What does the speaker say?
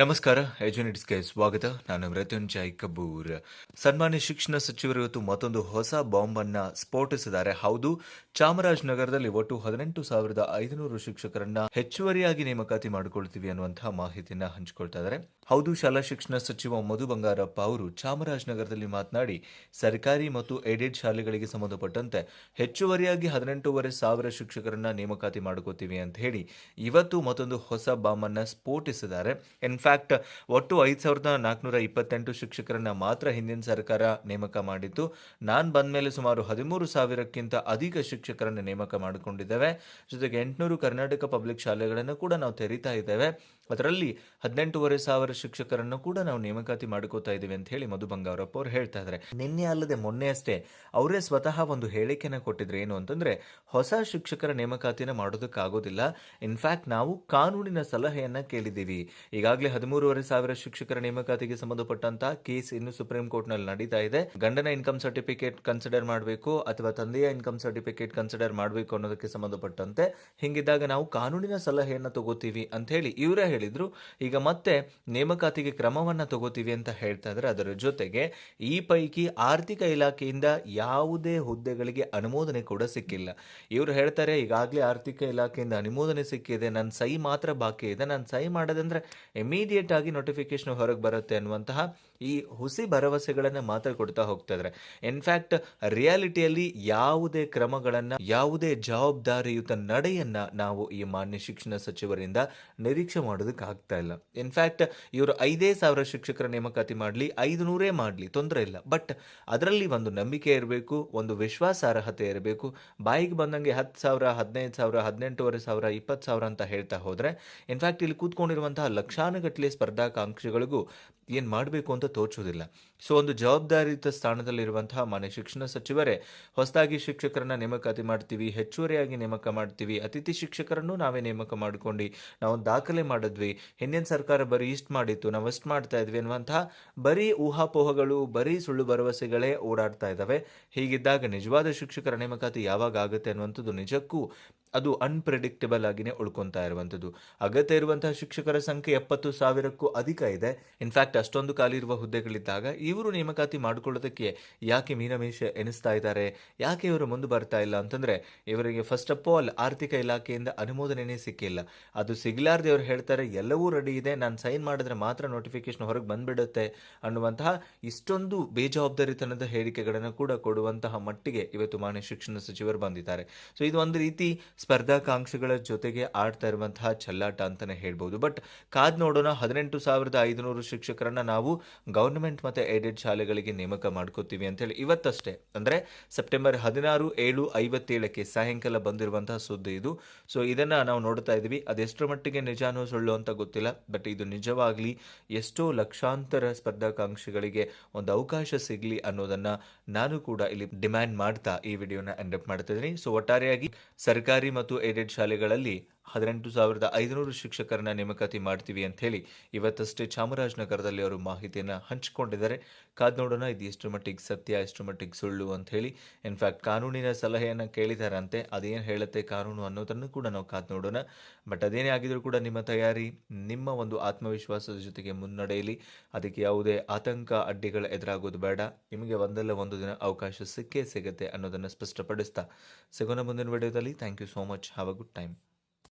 ನಮಸ್ಕಾರ ಎಜುನಿಟ್ಸ್ಗೆ ಸ್ವಾಗತ. ನಾನು ಮೃತ್ಯುಂಜಯ್ ಕಬೂರ್. ಸನ್ಮಾನ್ಯ ಶಿಕ್ಷಣ ಸಚಿವರು ಇವತ್ತು ಮತ್ತೊಂದು ಹೊಸ ಬಾಂಬ್ ಅನ್ನ ಸ್ಫೋಟಿಸಿದ್ದಾರೆ. ಹೌದು ಚಾಮರಾಜನಗರದಲ್ಲಿ ಒಟ್ಟು ಹದಿನೆಂಟು ಸಾವಿರದ ಐದುನೂರು ಶಿಕ್ಷಕರನ್ನ ಹೆಚ್ಚುವರಿಯಾಗಿ ನೇಮಕಾತಿ ಮಾಡಿಕೊಳ್ತೀವಿ ಅನ್ನುವಂತಹ ಮಾಹಿತಿಯನ್ನ ಹಂಚಿಕೊಳ್ತಾ ಇದ್ದಾರೆ. ಹೌದು, ಶಾಲಾ ಶಿಕ್ಷಣ ಸಚಿವ ಮಧು ಬಂಗಾರಪ್ಪ ಅವರು ಚಾಮರಾಜನಗರದಲ್ಲಿ ಮಾತನಾಡಿ, ಸರ್ಕಾರಿ ಮತ್ತು ಏಡೆಡ್ ಶಾಲೆಗಳಿಗೆ ಸಂಬಂಧಪಟ್ಟಂತೆ ಹೆಚ್ಚುವರಿಯಾಗಿ ಹದಿನೆಂಟೂವರೆ ಸಾವಿರ ಶಿಕ್ಷಕರನ್ನ ನೇಮಕಾತಿ ಮಾಡ್ಕೋತೀವಿ ಅಂತ ಹೇಳಿ ಇವತ್ತು ಮತ್ತೊಂದು ಹೊಸ ಬಾಂಬ್ ಅನ್ನ ಸ್ಫೋಟಿಸಿದ್ದಾರೆ ಇನ್ಫ್ಯಾಕ್ಟ್ ಒಟ್ಟು ಐದು ಸಾವಿರದ ನಾಲ್ಕುನೂರ ಇಪ್ಪತ್ತೆಂಟು ಶಿಕ್ಷಕರನ್ನ ಮಾತ್ರ ಹಿಂದಿನ ಸರ್ಕಾರ ನೇಮಕ ಮಾಡಿತ್ತು ನಾನು ಬಂದ ಮೇಲೆ ಸುಮಾರು ಹದಿಮೂರು ಸಾವಿರಕ್ಕಿಂತ ಅಧಿಕ ಶಿಕ್ಷಕರನ್ನ ನೇಮಕ ಮಾಡಿಕೊಂಡಿದ್ದೇವೆ. ಜೊತೆಗೆ ಎಂಟುನೂರು ಕರ್ನಾಟಕ ಪಬ್ಲಿಕ್ ಶಾಲೆಗಳನ್ನು ಕೂಡ ನಾವು ತೆರೀತಾ ಇದ್ದೇವೆ. ಅದರಲ್ಲಿ ಹದಿನೆಂಟೂವರೆ ಸಾವಿರ ಶಿಕ್ಷಕರನ್ನು ಕೂಡ ನಾವು ನೇಮಕಾತಿ ಮಾಡ್ಕೋತಾ ಇದ್ದೀವಿ ಅಂತ ಹೇಳಿ ಮಧು ಬಂಗಾರಪ್ಪ ಅವರು ಹೇಳ್ತಾ ಇದ್ದಾರೆ. ನಿನ್ನೆ ಅಲ್ಲದೆ ಮೊನ್ನೆ ಅಷ್ಟೇ ಅವರೇ ಸ್ವತಃ ಒಂದು ಹೇಳಿಕೆನ ಕೊಟ್ಟಿದ್ರು ಏನು ಅಂತಂದ್ರೆ, ಹೊಸ ಶಿಕ್ಷಕರ ನೇಮಕಾತಿನ ಮಾಡೋದಕ್ಕಾಗೋದಿಲ್ಲ. ಇನ್ಫ್ಯಾಕ್ಟ್ ನಾವು ಕಾನೂನಿನ ಸಲಹೆಯನ್ನ ಕೇಳಿದ್ದೀವಿ. ಈಗಾಗಲೇ ಹದಿಮೂರುವರೆ ಸಾವಿರ ಶಿಕ್ಷಕರ ನೇಮಕಾತಿಗೆ ಸಂಬಂಧಪಟ್ಟಂತ ಕೇಸ್ ಇನ್ನು ಸುಪ್ರೀಂ ಕೋರ್ಟ್ನಲ್ಲಿ ನಡೀತಾ ಇದೆ. ಗಂಡನ ಇನ್ಕಮ್ ಸರ್ಟಿಫಿಕೇಟ್ ಕನ್ಸಿಡರ್ ಮಾಡಬೇಕು ಅಥವಾ ತಂದೆಯ ಇನ್ಕಮ್ ಸರ್ಟಿಫಿಕೇಟ್ ಕನ್ಸಿಡರ್ ಮಾಡಬೇಕು ಅನ್ನೋದಕ್ಕೆ ಸಂಬಂಧಪಟ್ಟಂತೆ ಹಿಂಗಿದ್ದಾಗ ನಾವು ಕಾನೂನಿನ ಸಲಹೆಯನ್ನ ತಗೋತೀವಿ ಅಂತ ಹೇಳಿ ಇವರೇ ಹೇಳಿದ್ರು. ಈಗ ಮತ್ತೆ ನೇಮಕಾತಿಗೆ ಕ್ರಮವನ್ನ ತಗೋತೀವಿ ಅಂತ ಹೇಳ್ತಾ ಇದ್ರೆ ಅದರ ಜೊತೆಗೆ ಈ ಪೈಕಿ ಆರ್ಥಿಕ ಇಲಾಖೆಯಿಂದ ಯಾವುದೇ ಹುದ್ದೆಗಳಿಗೆ ಅನುಮೋದನೆ ಕೂಡ ಸಿಕ್ಕಿಲ್ಲ. ಇವರು ಹೇಳ್ತಾರೆ, ಈಗಾಗಲೇ ಆರ್ಥಿಕ ಇಲಾಖೆಯಿಂದ ಅನುಮೋದನೆ ಸಿಕ್ಕಿದೆ. ನನ್ನ ಸಹಿ ಮಾತ್ರ ಬಾಕಿ ಇದೆ. ನಾನು ಸಹಿ ಮಾಡೋದಂದ್ರೆ ಇಮಿಡಿಯೇಟ್ ಆಗಿ ನೋಟಿಫಿಕೇಶನ್ ಹೊರಗೆ ಬರುತ್ತೆ ಅನ್ನುವಂತಹ ಈ ಹುಸಿ ಭರವಸೆಗಳನ್ನ ಮಾತ್ರ ಕೊಡ್ತಾ ಹೋಗ್ತಾ ಇದ್ದಾರೆ ಇನ್ಫ್ಯಾಕ್ಟ್ ರಿಯಾಲಿಟಿಯಲ್ಲಿ ಯಾವುದೇ ಕ್ರಮಗಳನ್ನ, ಯಾವುದೇ ಜವಾಬ್ದಾರಿಯುತ ನಡೆಯನ್ನ ನಾವು ಈ ಮಾನ್ಯ ಶಿಕ್ಷಣ ಸಚಿವರಿಂದ ನಿರೀಕ್ಷೆ ಮಾಡೋದಕ್ಕೆ ಆಗ್ತಾ ಇಲ್ಲ. ಇನ್ಫ್ಯಾಕ್ಟ್ ಇವರು ಐದೇ ಸಾವಿರ ಶಿಕ್ಷಕರ ನೇಮಕಾತಿ ಮಾಡಲಿ ಐದು ನೂರೇ ಮಾಡಲಿ, ತೊಂದರೆ ಇಲ್ಲ. ಬಟ್ ಅದರಲ್ಲಿ ಒಂದು ನಂಬಿಕೆ ಇರಬೇಕು, ಒಂದು ವಿಶ್ವಾಸಾರ್ಹತೆ ಇರಬೇಕು. ಬಾಯಿಗೆ ಬಂದಂಗೆ ಹತ್ತು ಸಾವಿರ, ಹದಿನೈದು ಸಾವಿರ, ಹದಿನೆಂಟುವರೆ ಸಾವಿರ, ಇಪ್ಪತ್ತು ಸಾವಿರ ಅಂತ ಹೇಳ್ತಾ ಹೋದ್ರೆ ಇನ್ಫ್ಯಾಕ್ಟ್ ಇಲ್ಲಿ ಕೂತ್ಕೊಂಡಿರುವಂತಹ ಲಕ್ಷಾನುಗಟ್ಟಲೆ ಸ್ಪರ್ಧಾಕಾಂಕ್ಷಿಗಳಿಗೂ ಏನು ಮಾಡಬೇಕು ಅಂತ ತೋಚೋದಿಲ್ಲ ಸೊ ಒಂದು ಜವಾಬ್ದಾರಿಯುತ ಸ್ಥಾನದಲ್ಲಿರುವಂತಹ ಮನೆ ಶಿಕ್ಷಣ ಸಚಿವರೇ, ಹೊಸದಾಗಿ ಶಿಕ್ಷಕರನ್ನ ನೇಮಕಾತಿ ಮಾಡ್ತೀವಿ, ಹೆಚ್ಚುವರಿಯಾಗಿ ನೇಮಕ ಮಾಡ್ತೀವಿ, ಅತಿಥಿ ಶಿಕ್ಷಕರನ್ನು ನಾವೇ ನೇಮಕ ಮಾಡ್ಕೊಂಡು ನಾವು ದಾಖಲೆ ಮಾಡಿದ್ವಿ, ಹಿಂದಿನ ಸರ್ಕಾರ ಬರೀ ಇಷ್ಟು ಮಾಡಿತ್ತು, ನಾವು ಅಷ್ಟು ಮಾಡ್ತಾ ಇದ್ವಿ ಅನ್ನುವಂತಹ ಬರೀ ಊಹಾಪೋಹಗಳು, ಬರೀ ಸುಳ್ಳು ಭರವಸೆಗಳೇ ಓಡಾಡ್ತಾ ಇದ್ದಾವೆ ಹೀಗಿದ್ದಾಗ ನಿಜವಾದ ಶಿಕ್ಷಕರ ನೇಮಕಾತಿ ಯಾವಾಗ ಆಗುತ್ತೆ ಅನ್ನುವಂಥದ್ದು ನಿಜಕ್ಕೂ ಅದು ಅನ್ಪ್ರೆಡಿಕ್ಟಬಲ್ ಆಗಿನೇ ಉಳ್ಕೊತಾ ಇರುವಂಥದ್ದು. ಅಗತ್ಯ ಇರುವಂತಹ ಶಿಕ್ಷಕರ ಸಂಖ್ಯೆ ಎಪ್ಪತ್ತು ಸಾವಿರಕ್ಕೂ ಅಧಿಕ ಇದೆ. ಇನ್ಫ್ಯಾಕ್ಟ್ ಅಷ್ಟೊಂದು ಖಾಲಿ ಇರುವ ಹುದ್ದೆಗಳಿದ್ದಾಗ ಇವರು ನೇಮಕಾತಿ ಮಾಡಿಕೊಳ್ಳೋದಕ್ಕೆ ಯಾಕೆ ಮೀನಮೇಷ ಎನಿಸ್ತಾ ಇದ್ದಾರೆ? ಯಾಕೆ ಇವರು ಮುಂದೆ ಬರ್ತಾ ಇಲ್ಲ ಅಂತಂದ್ರೆ, ಇವರಿಗೆ ಫಸ್ಟ್ ಆಫ್ ಆಲ್ ಆರ್ಥಿಕ ಇಲಾಖೆಯಿಂದ ಅನುಮೋದನೆನೇ ಸಿಕ್ಕಿಲ್ಲ. ಅದು ಸಿಗ್ಲಾರ್ದೆ ಅವ್ರು ಹೇಳ್ತಾರೆ, ಎಲ್ಲವೂ ರೆಡಿ ಇದೆ. ನಾನು ಸೈನ್ ಮಾಡಿದ್ರೆ ಮಾತ್ರ ನೋಟಿಫಿಕೇಶನ್ ಹೊರಗೆ ಬಂದ್ಬಿಡುತ್ತೆ. ಅನ್ನುವಂತಹ ಇಷ್ಟೊಂದು ಬೇಜವಾಬ್ದಾರಿತನದ ಹೇಳಿಕೆಗಳನ್ನು ಕೂಡ ಕೊಡುವಂತಹ ಮಟ್ಟಿಗೆ ಇವತ್ತು ಮಾನ್ಯ ಶಿಕ್ಷಣ ಸಚಿವರು ಬಂದಿದ್ದಾರೆ. ಸೊ ಇದು ಒಂದು ರೀತಿ ಸ್ಪರ್ಧಾಕಾಂಕ್ಷಿಗಳ ಜೊತೆಗೆ ಆಡ್ತಾ ಇರುವಂತಹ ಚೆಲ್ಲಾಟ ಅಂತಲೇ ಹೇಳ್ಬೋದು. ಬಟ್ ಕಾದ್ ನೋಡೋಣ, ಹದಿನೆಂಟು ಸಾವಿರದ ಐದುನೂರು ಶಿಕ್ಷಕರನ್ನ ನಾವು ಗೌರ್ಮೆಂಟ್ ಮತ್ತು ಏಡೆಡ್ ಶಾಲೆಗಳಿಗೆ ನೇಮಕ ಮಾಡ್ಕೋತೀವಿ ಅಂತೇಳಿ ಇವತ್ತಷ್ಟೇ. ಅಂದರೆ ಸೆಪ್ಟೆಂಬರ್ ಹದಿನಾರು ಏಳು ಐವತ್ತೇಳಕ್ಕೆ ಸಾಯಂಕಾಲ ಬಂದಿರುವಂತಹ ಸುದ್ದಿ ಇದು. ಸೊ ಇದನ್ನು ನಾವು ನೋಡ್ತಾ ಇದ್ದೀವಿ. ಅದೆಷ್ಟರ ಮಟ್ಟಿಗೆ ನಿಜಾನೋ ಸುಳ್ಳು ಅಂತ ಗೊತ್ತಿಲ್ಲ. ಬಟ್ ಇದು ನಿಜವಾಗಲಿ ಎಷ್ಟೋ ಲಕ್ಷಾಂತರ ಸ್ಪರ್ಧಾಕಾಂಕ್ಷಿಗಳಿಗೆ ಒಂದು ಅವಕಾಶ ಸಿಗಲಿ ಅನ್ನೋದನ್ನು ನಾನು ಕೂಡ ಇಲ್ಲಿ ಡಿಮ್ಯಾಂಡ್ ಮಾಡ್ತಾ ಈ ವಿಡಿಯೋನ ಎಂಡಪ್ ಮಾಡ್ತಾ ಇದ್ದೀನಿ. ಸೊ ಒಟ್ಟಾರೆಯಾಗಿ ಮತ್ತು ಏಡೆಡ್ ಶಾಲೆಗಳಲ್ಲಿ ಹದಿನೆಂಟು ಸಾವಿರದ ಐದುನೂರು ಶಿಕ್ಷಕರನ್ನ ನೇಮಕಾತಿ ಮಾಡ್ತೀವಿ ಅಂತ ಹೇಳಿ ಇವತ್ತಷ್ಟೇ ಚಾಮರಾಜನಗರದಲ್ಲಿ ಅವರು ಮಾಹಿತಿಯನ್ನು ಹಂಚಿಕೊಂಡಿದ್ದಾರೆ. ಕಾದ್ ನೋಡೋಣ, ಇದು ಎಷ್ಟು ಮಟ್ಟಿಗೆ ಸತ್ಯ ಎಷ್ಟು ಮಟ್ಟಿಗೆ ಸುಳ್ಳು ಅಂತ ಹೇಳಿ ಇನ್ಫ್ಯಾಕ್ಟ್ ಕಾನೂನಿನ ಸಲಹೆಯನ್ನು ಕೇಳಿದಾರಂತೆ, ಅದೇನು ಹೇಳುತ್ತೆ ಕಾನೂನು ಅನ್ನೋದನ್ನು ಕೂಡ ನಾವು ಕಾದ್ ನೋಡೋಣ. ಬಟ್ ಅದೇನೇ ಆಗಿದ್ರೂ ಕೂಡ ನಿಮ್ಮ ತಯಾರಿ, ನಿಮ್ಮ ಒಂದು ಆತ್ಮವಿಶ್ವಾಸದ ಜೊತೆಗೆ ಮುನ್ನಡೆಯಲಿ. ಅದಕ್ಕೆ ಯಾವುದೇ ಆತಂಕ, ಅಡ್ಡಿಗಳು ಎದುರಾಗೋದು ಬೇಡ. ನಿಮಗೆ ಒಂದಲ್ಲ ಒಂದು ದಿನ ಅವಕಾಶ ಸಿಕ್ಕೇ ಸಿಗುತ್ತೆ ಅನ್ನೋದನ್ನು ಸ್ಪಷ್ಟಪಡಿಸ್ತಾ ಸಿಗೋಣ ಮುಂದಿನ ವಿಡಿಯೋದಲ್ಲಿ. Thank you so much have a good time